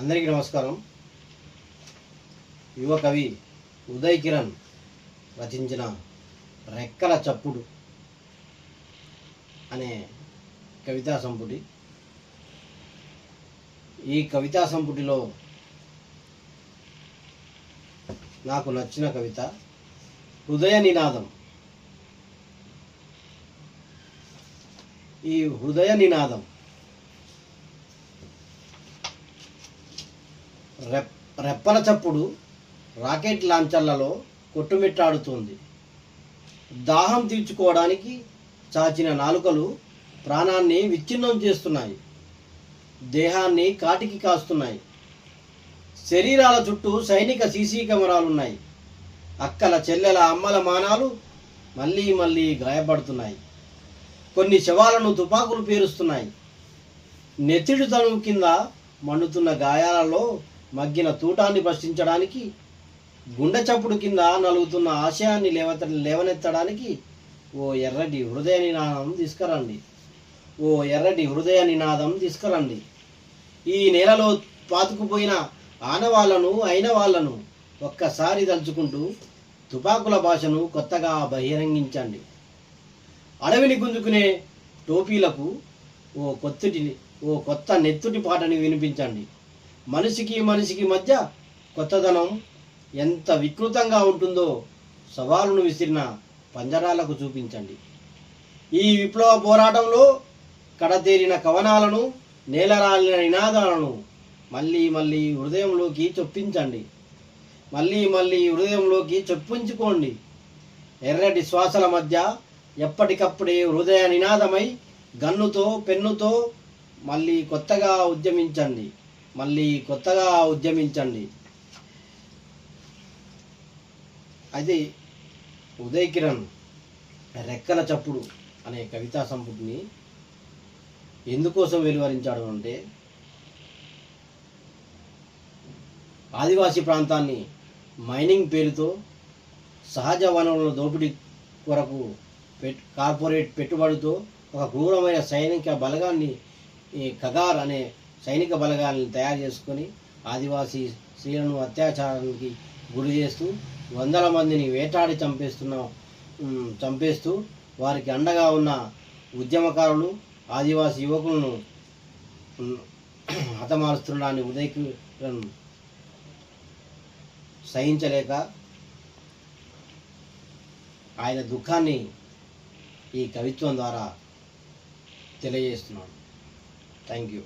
అందరికీ నమస్కారం. యువ కవి ఉదయ్ కిరణ్ రచించిన రెక్కల చప్పుడు అనే కవితా సంపుటి. ఈ కవితా సంపుటిలో నాకు నచ్చిన కవిత హృదయ నినాదం. ఈ హృదయ నినాదం రెప్ రెప్పల చప్పుడు రాకెట్ లాంచర్లలో కొట్టుమిట్టాడుతోంది. దాహం తీర్చుకోవడానికి చాచిన నాలుకలు ప్రాణాన్ని విచ్ఛిన్నం చేస్తున్నాయి. దేహాన్ని కాటికి కాస్తున్నాయి. శరీరాల చుట్టూ సైనిక సీసీ కెమెరాలున్నాయి. అక్కల చెల్లెల అమ్మల మానాలు మళ్ళీ మళ్ళీ గాయపడుతున్నాయి. కొన్ని శవాలను తుపాకులు పేరుస్తున్నాయి. నెత్తిడి తనువు కింద మండుతున్న గాయాలలో మగ్గిన తూటాన్ని ప్రశ్నించడానికి గుండె చప్పుడు కింద నలుగుతున్న ఆశయాన్ని లేవత లేవనెత్తడానికి ఓ ఎర్రటి హృదయ నినాదం తీసుకురండి. ఓ ఎర్రటి హృదయ నినాదం తీసుకురండి. ఈ నేలలో పాతుకుపోయిన ఆనవాళ్ళను అయిన వాళ్ళను ఒక్కసారి తలుచుకుంటూ తుపాకుల భాషను కొత్తగా బహిరంగించండి. అడవిని గుంజుకునే టోపీలకు ఓ కొత్తటి ఓ కొత్త నెత్తుటి పాటని వినిపించండి. మనిషికి మనిషికి మధ్య కొత్తదనం ఎంత వికృతంగా ఉంటుందో సవాలును విసిరిన పంజరాలకు చూపించండి. ఈ విప్లవ పోరాటంలో కడతేరిన కవనాలను నేలరాలిన నినాదాలను మళ్ళీ మళ్ళీ హృదయంలోకి చొప్పించండి. మళ్ళీ మళ్ళీ హృదయంలోకి చొప్పించుకోండి. ఎర్రటి శ్వాసల మధ్య ఎప్పటికప్పుడే హృదయ నినాదమై గన్నుతో పెన్నుతో మళ్ళీ కొత్తగా ఉద్యమించండి. మళ్ళీ కొత్తగా ఉద్యమించండి. అది ఉదయ్ కిరణ్ రెక్కల చప్పుడు అనే కవితా సంపుటిని ఎందుకోసం వెలువరించాడు అంటే ఆదివాసీ ప్రాంతాన్ని మైనింగ్ పేరుతో సహజ వనరుల దోపిడీ కొరకు పెట్ కార్పొరేట్ పెట్టుబడితో ఒక క్రూరమైన సైనిక బలగాన్ని ఈ కగార్ అనే సైనిక బలగాలను తయారు చేసుకొని ఆదివాసీ స్త్రీలను అత్యాచారానికి గురి చేస్తూ వందల మందిని వేటాడి చంపేస్తున్న చంపేస్తూ వారికి అండగా ఉన్న ఉద్యమకారులు ఆదివాసీ యువకులను హతమారుస్తున్నాన్ని హతమారుస్తున్నాడని సహించలేక ఆయన దుఃఖాన్ని ఈ కవిత్వం ద్వారా తెలియజేస్తున్నాను థ్యాంక్ యూ.